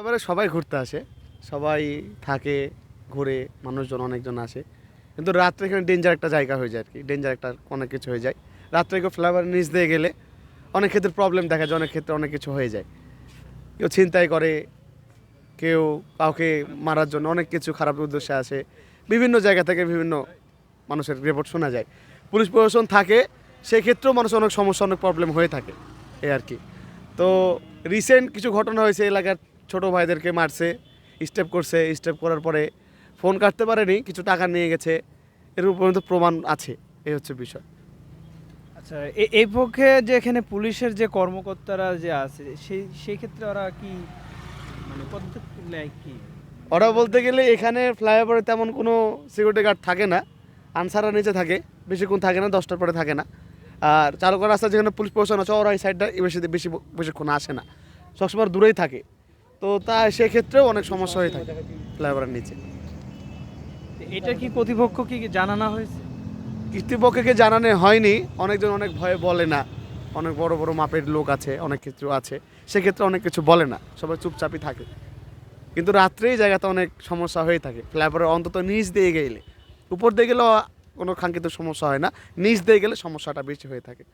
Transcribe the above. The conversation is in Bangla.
এবারে সবাই ঘুরতে আসে। সবাই থাকে, ঘুরে, মানুষজন, অনেকজন আসে। কিন্তু রাত্রে এখানে ডেঞ্জার একটা জায়গা হয়ে যায় আর কি। ডেঞ্জার একটা অনেক কিছু হয়ে যায়। রাত্রে কেউ ফ্লাইওভারের নিচ দিয়ে গেলে অনেক ক্ষেত্রে প্রবলেম দেখা যায়, অনেক ক্ষেত্রে অনেক কিছু হয়ে যায়। কেউ ছিনতাই করে, কেউ কাউকে মারার জন্য অনেক কিছু খারাপ উদ্দেশ্যে আসে। বিভিন্ন জায়গা থেকে বিভিন্ন মানুষের রিপোর্ট শোনা যায়। পুলিশ প্রশাসন থাকে সেই ক্ষেত্রেও মানুষের অনেক সমস্যা, অনেক প্রবলেম হয়ে থাকে। এই আর কি। তো রিসেন্ট কিছু ঘটনা হয়েছে এলাকার ছোট ভাইদেরকে মারছে স্টেপ করছে স্টেপ করার পরে ফোন কাটতে পারেনি কিছু টাকা নিয়ে গেছে এর উপর প্রমাণ আছে এই হচ্ছে বিষয়। আচ্ছা এই পক্ষে যে এখানে পুলিশের যে কর্মকর্তারা যে আছে সেই সেই ক্ষেত্রে ওরা কি মানে পদক্ষেপ নেয় কি? ওরা বলতে গেলে এখানে ফ্লাইওভারে তেমন কোনো সিকিউরিটি গার্ড থাকে না আনসাররা নিচে থাকে বেশিক্ষণ থাকে না দশটার পরে থাকে না। আর চালকের রাস্তা যেখানে পুলিশ প্রশাসন আছে ওরা এই সাইডটা বেশি বেশি বেশিক্ষণ আসে না। সবসময় দূরেই থাকে। তো তা সেক্ষেত্রেও অনেক সমস্যা হয়ে থাকে ফ্লাইওভারের নিচে। এটা কি কর্তৃপক্ষ কি জানানো হয়েছে? কর্তৃপক্ষকে জানানো হয়নি। অনেকজন অনেক ভয়ে বলে না। অনেক বড় বড় মাপের লোক আছে অনেক কিছু আছে। সেক্ষেত্রে অনেক কিছু বলে না। সবাই চুপচাপই থাকে। কিন্তু রাত্রে এই জায়গাতে অনেক সমস্যা হয়ে থাকে। ফ্লাইওভারের অন্তত নিচ দিয়ে গেলে। উপর দিয়ে গেলেও কোনো কাঙ্ক্ষিত সমস্যা হয় না। নিচ দিয়ে গেলে সমস্যাটা বেশি হয়ে থাকে।